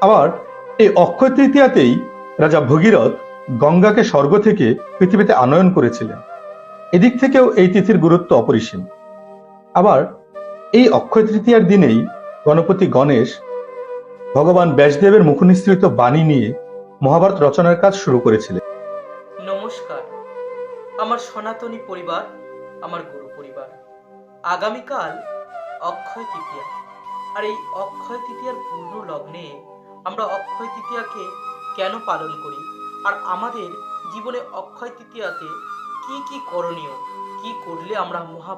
আবার এই অক্ষয় তৃতীয়াতেই রাজা ভগীরথ গঙ্গাকে স্বর্গ থেকে পৃথিবীতে আনয়ন করেছিলেন। এদিক থেকেও এই তিথির গুরুত্ব অপরিসীম। আবার এই অক্ষয় তৃতীয়ার দিনেই গণপতি গণেশ ভগবান ব্যাসদেবের মুখনিসৃত বাণী নিয়ে মহাভারত রচনার কাজ শুরু করেছিলেন। নমস্কার। আমার সনাতনী পরিবার, আমার গুরু পরিবার। আগামীকাল অক্ষয় তৃতীয়া। আর এই অক্ষয় তৃতীয়ার পূর্ণ লগ্নে আমরা অক্ষয় তৃতীয়াকে কেন পালন করি? আর আমাদের জীবনে অক্ষয় তৃতীয়াতে কি কি করণীয়? কি করলে আমরা মহা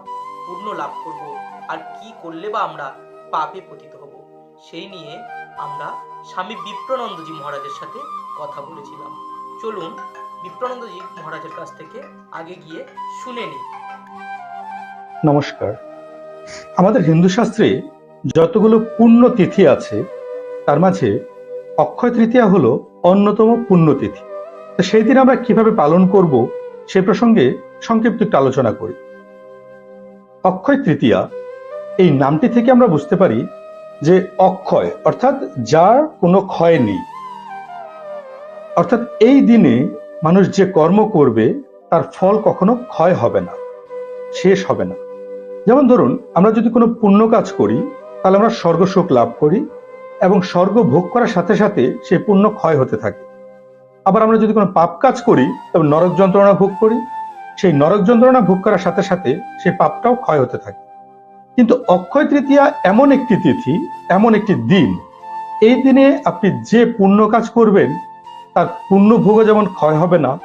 পূর্ণ লাভ করব? আর কি করলে বা আমরা পাপে পতিত হব? সেই নিয়ে আমরা স্বামী বিপ্রনন্দজি মহারাজের সাথে কথা বলেছিলাম। চলুন বিপ্রানন্দজি মহারাজের কাছ থেকে আগে গিয়ে শুনে নিই। নমস্কার। আমাদের হিন্দু শাস্ত্রে যতগুলো পুণ্য তিথি আছে, তার মাঝে অক্ষয় তৃতীয়া হলো অন্যতম পুণ্যতিথি। তো সেই দিন আমরা কীভাবে পালন করব সে প্রসঙ্গে সংক্ষিপ্ত একটু আলোচনা করি। অক্ষয় তৃতীয়া, এই নামটি থেকে আমরা বুঝতে পারি যে অক্ষয় অর্থাৎ যার কোনো ক্ষয় নেই। অর্থাৎ এই দিনে মানুষ যে কর্ম করবে, তার ফল কখনো ক্ষয় হবে না, শেষ হবে না। যেমন ধরুন, আমরা যদি কোনো পুণ্য কাজ করি, তাহলে আমরা স্বর্গ সুখ লাভ করি এবং স্বর্গ ভোগ করার সাথে সাথে সেই পুণ্য ক্ষয় হতে থাকে। আবার আমরা যদি কোনো পাপ কাজ করি, তবে নরক যন্ত্রণা ভোগ করি, সেই নরক যন্ত্রণা ভোগ করার সাথে সাথে সেই পাপটাও ক্ষয় হতে থাকে। কিন্তু অক্ষয় তৃতীয়া এমন একটি তিথি, এমন একটি দিন, এই দিনে আপনি যে পুণ্য কাজ করবেন, তার পুণ্য ভোগও যেমন ক্ষয় হবে না,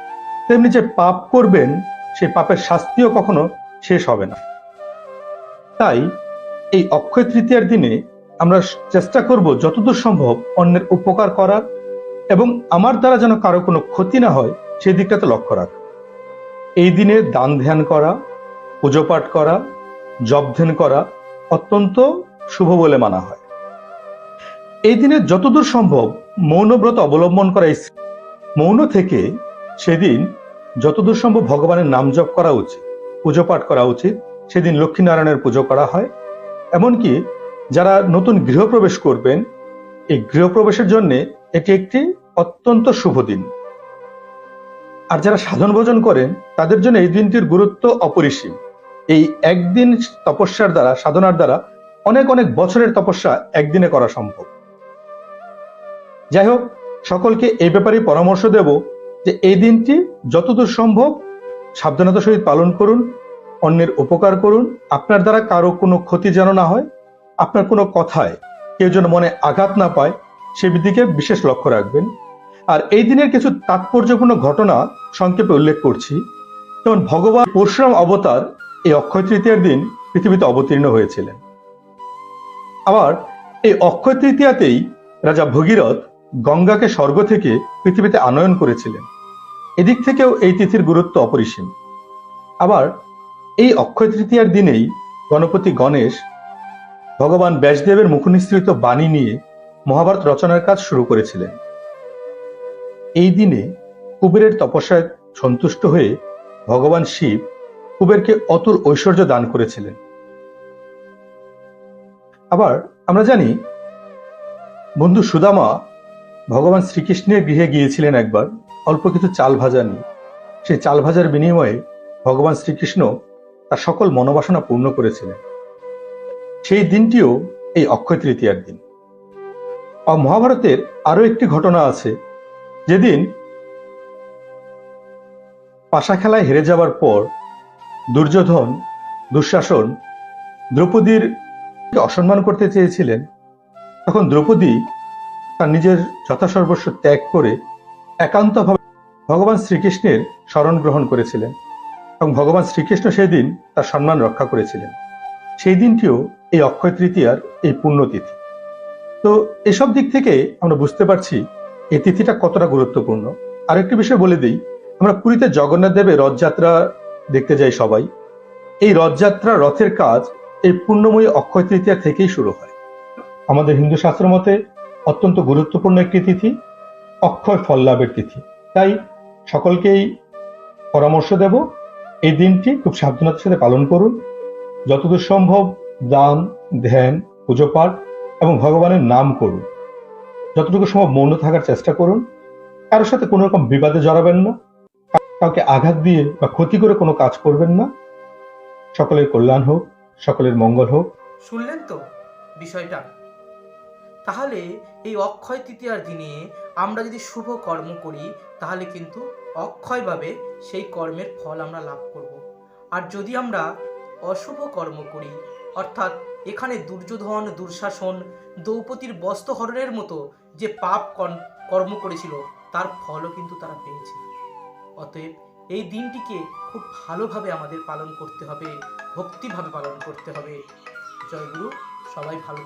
তেমনি যে পাপ করবেন সেই পাপের শাস্তিও কখনো শেষ হবে না। তাই এই অক্ষয় তৃতীয়ার দিনে আমরা চেষ্টা করব যতদূর সম্ভব অন্যের উপকার করার এবং আমার দ্বারা যেন কারও কোনো ক্ষতি না হয়, সেই দিকটাতে লক্ষ্য রাখা। এই দিনে দান ধ্যান করা, পুজো পাঠ করা, জপ ধ্যান করা অত্যন্ত শুভ বলে মানা হয়। এই দিনে যতদূর সম্ভব মৌনব্রত অবলম্বন করা মৌন থেকে সেদিন যতদূর সম্ভব ভগবানের নাম জপ করা উচিত, পুজো পাঠ করা উচিত। সেদিন লক্ষ্মীনারায়ণের পুজো করা হয়। এমনকি যারা নতুন গৃহপ্রবেশ করবেন, এই গৃহপ্রবেশের জন্য এটি একটি অত্যন্ত শুভ দিন। আর যারা সাধন ভোজন করেন, তাদের জন্য এই দিনটির গুরুত্ব অপরিসীম। এই একদিন তপস্যার দ্বারা, সাধনার দ্বারা অনেক অনেক বছরের তপস্যা একদিনে করা সম্ভব। যাই হোক সকলকে এই ব্যাপারে পরামর্শ দেব যে এই দিনটি যতদূর সম্ভব সাবধানতার সহিত পালন করুন, অন্যের উপকার করুন, আপনার দ্বারা কারও কোনো ক্ষতি যেন না হয় আপনার কোনো কথায় কেউ যেন মনে আঘাত না পায়, সে দিকে বিশেষ লক্ষ্য রাখবেন। আর এই দিনের কিছু তাৎপর্যপূর্ণ ঘটনা সংক্ষেপে উল্লেখ করছি। যেমন ভগবান পরশুরাম অবতার এই অক্ষয় তৃতীয়ার দিন পৃথিবীতে অবতীর্ণ হয়েছিলেন। আবার এই অক্ষয় তৃতীয়াতেই রাজা ভগীরথ গঙ্গাকে স্বর্গ থেকে পৃথিবীতে আনয়ন করেছিলেন। এদিক থেকেও এই তিথির গুরুত্ব অপরিসীম। আবার এই অক্ষয় তৃতীয়ার দিনেই গণপতি গণেশ ভগবান ব্যাসদেবের মুখনিসৃত বাণী নিয়ে মহাভারত রচনার কাজ শুরু করেছিলেন। এই দিনে কুবেরের তপস্যায় সন্তুষ্ট হয়ে ভগবান শিব কুবেরকে অতুল ঐশ্বর্য দান করেছিলেন। আবার আমরা জানি, বন্ধু সুদামা ভগবান শ্রীকৃষ্ণের গৃহে গিয়েছিলেন একবার অল্প কিছু চাল ভাজা নিয়ে। সেই চাল ভাজার বিনিময়ে ভগবান শ্রীকৃষ্ণ তার সকল মনোবাসনা পূর্ণ করেছিলেন। সেই দিনটিও এই অক্ষয় তৃতীয়ার দিন। আর মহাভারতের আরও একটি ঘটনা আছে, যেদিন পাশা খেলায় হেরে যাওয়ার পর দুর্যোধন, দুঃশাসন দ্রৌপদীর অসম্মান করতে চেয়েছিলেন, তখন দ্রৌপদী তার নিজের যথাসর্বস্ব ত্যাগ করে একান্তভাবে ভগবান শ্রীকৃষ্ণের স্মরণ গ্রহণ করেছিলেন এবং ভগবান শ্রীকৃষ্ণ সেই দিন তার সম্মান রক্ষা করেছিলেন। সেই দিনটিও এই অক্ষয় তৃতীয়ার এই পুণ্যতিথি তো এসব দিক থেকে আমরা বুঝতে পারছি এই তিথিটা কতটা গুরুত্বপূর্ণ। আরেকটি বিষয় বলে দিই, আমরা পুরীতে জগন্নাথ দেবের রথযাত্রা দেখতে যাই সবাই। এই রথযাত্রা রথের কাজ এই পুণ্যময়ী অক্ষয় তৃতীয়া থেকেই শুরু হয়। আমাদের হিন্দু শাস্ত্র মতে অত্যন্ত গুরুত্বপূর্ণ একটি তিথি, অক্ষয় ফল লাভের তিথি। তাই সকলকেই পরামর্শ দেব, এই দিনটি খুব সাবধানতার সাথে পালন করুন। যতদূর সম্ভব দান, ধ্যান পুজো পাঠ এবং ভগবানের নাম করুন। যতটুকু সম্ভব মৌন থাকার চেষ্টা করুন। কারোর সাথে কোনো রকম বিবাদে জড়াবেন না। কাউকে আঘাত দিয়ে বা ক্ষতি করে কোনো কাজ করবেন না। সকলের কল্যাণ হোক, সকলের মঙ্গল হোক। শুনলেন তো বিষয়টা? তাহলে এই অক্ষয় তৃতীয়ার দিনে আমরা যদি শুভ কর্ম করি, তাহলে কিন্তু অক্ষয়ভাবে সেই কর্মের ফল আমরা লাভ করব। আর যদি আমরা অশুভ কর্ম করি অর্থাৎ এখানে দুর্যোধন, দুঃশাসন, দ্রৌপদীর বস্ত্রহরণের মতো যে পাপ কর্ম- করেছিল, তার ফলও কিন্তু তারা পেয়েছে। অতএব এই দিনটিকে খুব ভালোভাবে আমাদের পালন করতে হবে, ভক্তিভাবে পালন করতে হবে। জয়গুরু, সবাই ভালো